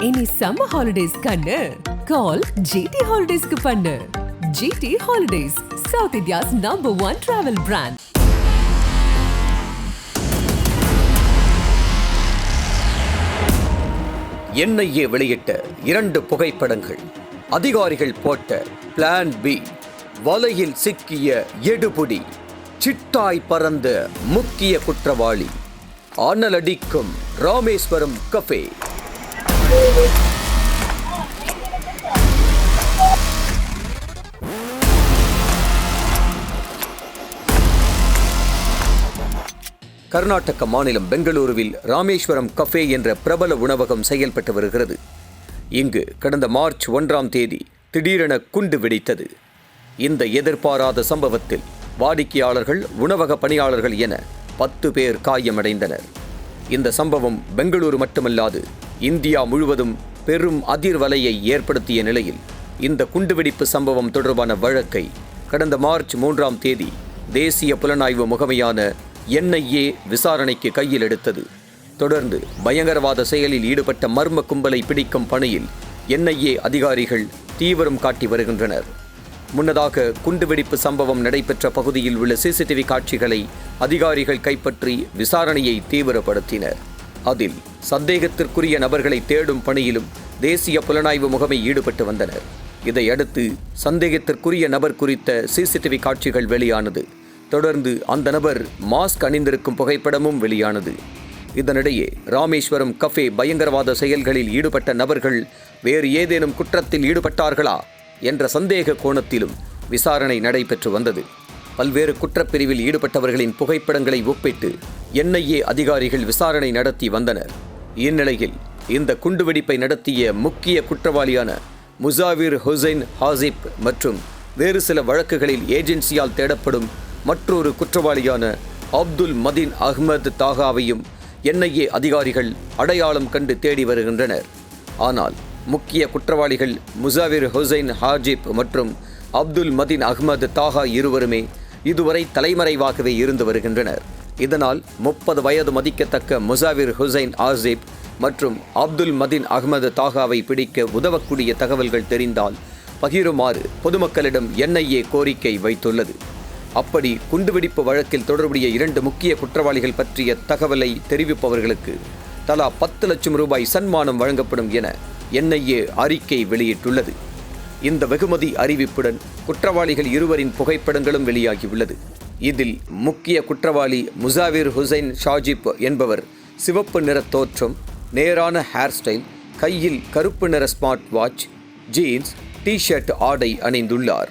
இனி summer holidays கண்ணு. கால் GT ஹாலிடேஸ்க்கு பண்ணு. GT holidays south India's number one travel brand NIA வெளியிட்ட இரண்டு புகைப்படங்கள். அதிகாரிகள் போட்ட பிளான் பி வலையில் சிக்கிய எடுபுடி சிட்டாய் பறந்த முக்கிய குற்றவாளி. அனலடிக்கும் ராமேஸ்வரம் கஃபே. கர்நாடக மாநிலம் பெங்களூருவில் ராமேஸ்வரம் கஃபே என்ற பிரபல உணவகம் செயல்பட்டு வருகிறது. இங்கு கடந்த மார்ச் ஒன்றாம் தேதி திடீரென குண்டு வெடித்தது. இந்த எதிர்பாராத சம்பவத்தில் வாடிக்கையாளர்கள் உணவக பணியாளர்கள் என பத்து பேர் காயமடைந்தனர். இந்த சம்பவம் பெங்களூரு மட்டுமல்லாது இந்தியா முழுவதும் பெரும் அதிர்வலையை ஏற்படுத்திய நிலையில் இந்த குண்டுவெடிப்பு சம்பவம் தொடர்பான வழக்கை கடந்த மார்ச் மூன்றாம் தேதி தேசிய புலனாய்வு முகமையான என்ஐஏ விசாரணைக்கு கையில் எடுத்தது. தொடர்ந்து பயங்கரவாத செயலில் ஈடுபட்ட மர்ம கும்பலை பிடிக்கும் பணியில் என்ஐஏ அதிகாரிகள் தீவிரம் காட்டி வருகின்றனர். முன்னதாக குண்டுவெடிப்பு சம்பவம் நடைபெற்ற பகுதியில் உள்ள சிசிடிவி காட்சிகளை அதிகாரிகள் கைப்பற்றி விசாரணையை தீவிரப்படுத்தினர். அதில் சந்தேகத்திற்குரிய நபர்களை தேடும் பணியிலும் தேசிய புலனாய்வு முகமை ஈடுபட்டு வந்தனர். இதையடுத்து சந்தேகத்திற்குரிய நபர் குறித்த சிசிடிவி காட்சிகள் வெளியானது. தொடர்ந்து அந்த நபர் மாஸ்க் அணிந்திருக்கும் புகைப்படமும் வெளியானது. இதனிடையே ராமேஸ்வரம் கஃபே பயங்கரவாத செயல்களில் ஈடுபட்ட நபர்கள் வேறு ஏதேனும் குற்றத்தில் ஈடுபட்டார்களா என்ற சந்தேக கோணத்திலும் விசாரணை நடைபெற்று வந்தது. பல்வேறு குற்றப்பிரிவில் ஈடுபட்டவர்களின் புகைப்படங்களை ஒப்பிட்டு என்ஐஏ அதிகாரிகள் விசாரணை நடத்தி வந்தனர். இந்நிலையில் இந்த குண்டுவெடிப்பை நடத்திய முக்கிய குற்றவாளியான முசாவிர் ஹுசைன் ஹாசிப் மற்றும் வேறு சில வழக்குகளில் ஏஜென்சியால் தேடப்படும் மற்றொரு குற்றவாளியான அப்துல் மதீன் அஹ்மத் தாகாவையும் என்ஐஏ அதிகாரிகள் அடையாளம் கண்டு தேடி வருகின்றனர். ஆனால் முக்கிய குற்றவாளிகள் முசாவிர் ஹுசைன் ஹாஜிப் மற்றும் அப்துல் மதீன் அஹ்மத் தாகா இருவருமே இதுவரை தலைமறைவாகவே இருந்து வருகின்றனர். இதனால் முப்பது வயது மதிக்கத்தக்க முசாவிர் ஹுசைன் ஆசிப் மற்றும் அப்துல் மதீன் அகமது தாகாவை பிடிக்க உதவக்கூடிய தகவல்கள் தெரிந்தால் பகிருமாறு பொதுமக்களிடம் என்ஐஏ கோரிக்கை வைத்துள்ளது. அப்படி குண்டுவெடிப்பு வழக்கில் தொடர்புடைய இரண்டு முக்கிய குற்றவாளிகள் பற்றிய தகவலை தெரிவிப்பவர்களுக்கு தலா பத்து லட்சம் ரூபாய் சன்மானம் வழங்கப்படும் என என்ஐஏ அறிக்கை வெளியிட்டுள்ளது. இந்த வெகுமதி அறிவிப்புடன் குற்றவாளிகள் இருவரின் புகைப்படங்களும் வெளியாகியுள்ளது. இதில் முக்கிய குற்றவாளி முசாவிர் ஹுசைன் ஷாஜிப் என்பவர் சிவப்பு நிற தோற்றம் நேரான ஹேர் ஸ்டைல் கையில் கருப்பு நிற smart watch jeans T shirt ஆடை அணிந்துள்ளார்.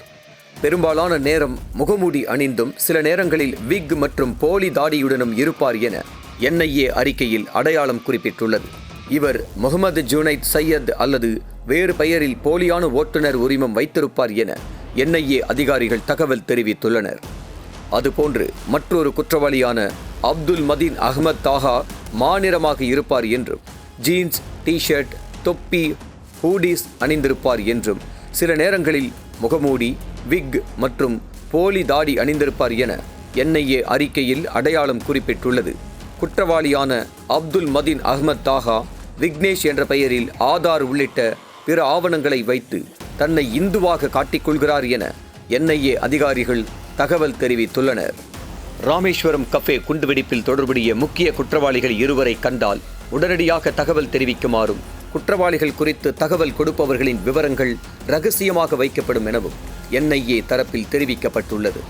பெரும்பாலான நேரம் முகமூடி அணிந்தும் சில நேரங்களில் விக் மற்றும் போலி தாடியுடனும் இருப்பார் என என்ஐஏ அறிக்கையில் அடையாளம் குறிப்பிட்டுள்ளது. இவர் முகமது ஜுனைத் சையத் அல்லது வேறு பெயரில் போலியான ஓட்டுநர் உரிமம் வைத்திருப்பார் என என்ஐஏ அதிகாரிகள் தகவல் தெரிவித்துள்ளனர். அதுபோன்று மற்றொரு குற்றவாளியான அப்துல் மதீன் அகமத் தாகா மாநிறமாக இருப்பார் என்றும் ஜீன்ஸ் டிஷர்ட் தொப்பி ஹூடிஸ் அணிந்திருப்பார் என்றும் சில நேரங்களில் முகமூடி விக் மற்றும் போலி தாடி அணிந்திருப்பார் என என்ஐஏ அறிக்கையில் அடையாளம் குறிப்பிட்டுள்ளது. குற்றவாளியான அப்துல் மதீன் அகமத் தாகா விக்னேஷ் என்ற பெயரில் ஆதார் உள்ளிட்ட பிற ஆவணங்களை வைத்து தன்னை இந்துவாக காட்டிக்கொள்கிறார் என என்ஐஏ அதிகாரிகள் தகவல் தெரிவித்துள்ளனர். ராமேஸ்வரம் கஃபே குண்டுவெடிப்பில் தொடர்புடைய முக்கிய குற்றவாளிகள் இருவரை கண்டால் உடனடியாக தகவல் தெரிவிக்குமாறும் குற்றவாளிகள் குறித்து தகவல் கொடுப்பவர்களின் விவரங்கள் ரகசியமாக வைக்கப்படும் எனவும் என்ஐஏ தரப்பில் தெரிவிக்கப்பட்டுள்ளது.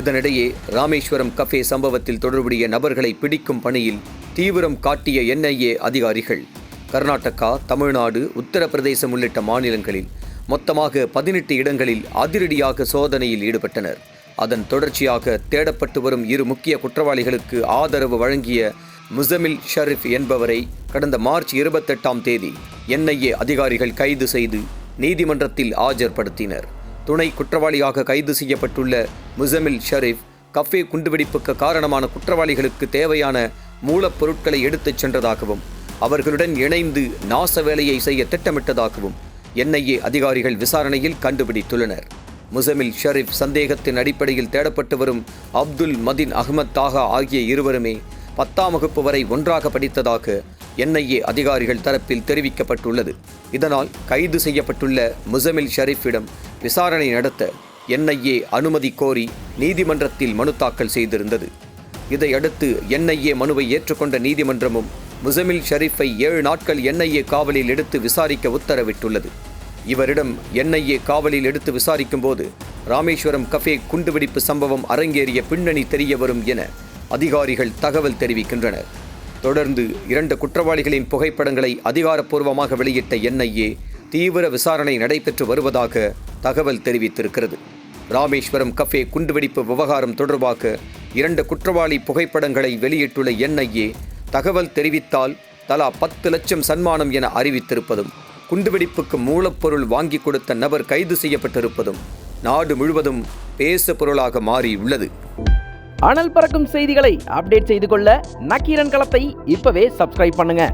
இதனிடையே ராமேஸ்வரம் கஃபே சம்பவத்தில் தொடர்புடைய நபர்களை பிடிக்கும் பணியில் தீவிரம் காட்டிய என்ஐஏ அதிகாரிகள் கர்நாடகா தமிழ்நாடு உத்தரப்பிரதேசம் உள்ளிட்ட மாநிலங்களில் மொத்தமாக பதினெட்டு இடங்களில் அதிரடியாக சோதனையில் ஈடுபட்டனர். அதன் தொடர்ச்சியாக தேடப்பட்டு வரும் இரு முக்கிய குற்றவாளிகளுக்கு ஆதரவு வழங்கிய முசமில் ஷரீஃப் என்பவரை கடந்த மார்ச் இருபத்தெட்டாம் தேதி என்ஐஏ அதிகாரிகள் கைது செய்து நீதிமன்றத்தில் ஆஜர்படுத்தினர். துணை குற்றவாளியாக கைது செய்யப்பட்டுள்ள முசமில் ஷரீஃப் கஃபே குண்டுவெடிப்புக்கு காரணமான குற்றவாளிகளுக்கு தேவையான மூலப்பொருட்களை எடுத்துச் சென்றதாகவும் அவர்களுடன் இணைந்து நாச வேலையை செய்ய திட்டமிட்டதாகவும் என்ஐஏ அதிகாரிகள் விசாரணையில் கண்டுபிடித்துள்ளனர். முசமில் ஷரீப் சந்தேகத்தின் அடிப்படையில் தேடப்பட்டு வரும் அப்துல் மதீன் அகமத் தாகா ஆகிய இருவருமே பத்தாம் வகுப்பு வரை ஒன்றாக படித்ததாக என்ஐஏ அதிகாரிகள் தரப்பில் தெரிவிக்கப்பட்டுள்ளது. இதனால் கைது செய்யப்பட்டுள்ள முசமில் ஷரீஃபிடம் விசாரணை நடத்த என்ஐஏ அனுமதி கோரி நீதிமன்றத்தில் மனு தாக்கல் செய்திருந்தது. இதையடுத்து என்ஐஏ மனுவை ஏற்றுக்கொண்ட நீதிமன்றமும் முசமில் ஷரீஃபை ஏழு நாட்கள் என்ஐஏ காவலில் எடுத்து விசாரிக்க உத்தரவிட்டுள்ளது. இவரிடம் என்ஐஏ காவலில் எடுத்து விசாரிக்கும் போது ராமேஸ்வரம் கஃபே குண்டுவெடிப்பு சம்பவம் அரங்கேறிய பின்னணி தெரிய வரும் என அதிகாரிகள் தகவல் தெரிவிக்கின்றனர். தொடர்ந்து இரண்டு குற்றவாளிகளின் புகைப்படங்களை அதிகாரப்பூர்வமாக வெளியிட்ட என்ஐஏ தீவிர விசாரணை நடைபெற்று வருவதாக தகவல் தெரிவித்திருக்கிறது. ராமேஸ்வரம் கஃபே குண்டுவெடிப்பு விவகாரம் தொடர்பாக இரண்டு குற்றவாளி புகைப்படங்களை வெளியிட்டுள்ள என்ஐஏ தகவல் தெரிவித்தால் தலா பத்து லட்சம் சன்மானம் என அறிவித்திருப்பதும் குண்டுவெடிப்புக்கு மூலப்பொருள் வாங்கி கொடுத்த நபர் கைது செய்யப்பட்டிருப்பதும் நாடு முழுவதும் பேச பொருளாக மாறியுள்ளது. அனல் பறக்கும் செய்திகளை அப்டேட் செய்து கொள்ள நக்கீரன் களத்தை இப்பவே சப்ஸ்கிரைப் பண்ணுங்க.